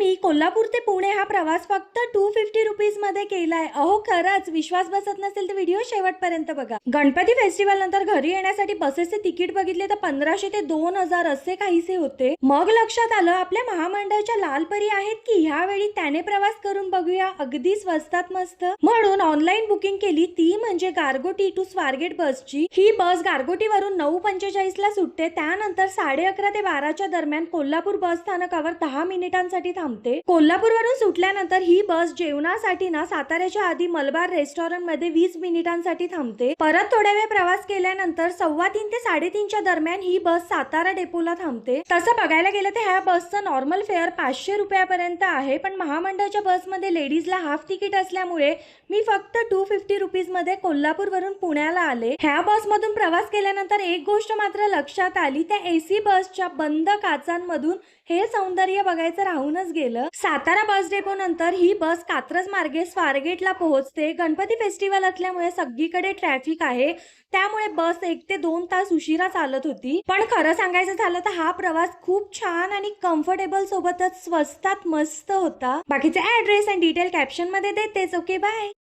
मी कोल्हापूर ते पुणे हा प्रवास फक्त टू फिफ्टी रुपीजमध्ये केलाय. अहो खरंच विश्वास बसत नसेल तर व्हिडिओ शेवटपर्यंत बघा. गणपती फेस्टिवल नंतर घरी येण्यासाठी बसेसचे तिकीट बघितले तर पंधराशे ते दोन हजार असे काहीसे होते. मग लक्षात आलं आपल्या महामंडळाच्या लालपरी आहेत की ह्यावेळी त्याने प्रवास करून बघूया. अगदी स्वस्तात मस्त. म्हणून ऑनलाईन बुकिंग केली. ती म्हणजे गारगोटी टू स्वारगेट बसची ही बस गारगोटीवरून नऊ पंचेचाळीस ला सुटते. त्यानंतर साडे अकरा ते बाराच्या दरम्यान कोल्हापूर बस स्थानकावर दहा मिनिटांसाठी थांब थांबते कोल्हापूर वरून सुटल्यानंतर ही बस जेवणासाठी ना साताऱ्याच्या आधी मलबार रेस्टॉरंटमध्ये वीस मिनिटांसाठी थांबते. परत थोड्या वेळ प्रवास केल्यानंतर सव्वा तीन ते साडेतीनच्या दरम्यान ही बस सातारा डेपोला थांबते. तसं बघायला गेलं तर ह्या बसचं नॉर्मल फेअर पाचशे रुपयापर्यंत आहे पण महामंडळाच्या बसमध्ये लेडीजला हाफ तिकीट असल्यामुळे मी फक्त टू फिफ्टी रुपीजमध्ये कोल्हापूरवरून पुण्याला आले. ह्या बस मधून प्रवास केल्यानंतर एक गोष्ट मात्र लक्षात आली त्या एसी बसच्या बंद काचांमधून हे सौंदर्य बघायचं राहूनच गेलं. सातारा बस डेपो नंतर ही बस कात्रज मार्गे स्वारगेटला पोहोचते. गणपती फेस्टिवल असल्यामुळे सगळीकडे ट्रॅफिक आहे. त्यामुळे बस एक ते दोन तास उशिरा चालत होती. पण खरं सांगायचं झालं तर हा प्रवास खूप छान आणि कम्फर्टेबल सोबतच स्वस्तात मस्त होता. बाकीचे ऍड्रेस आणि डिटेल कॅप्शनमध्ये देतेच. Okay bye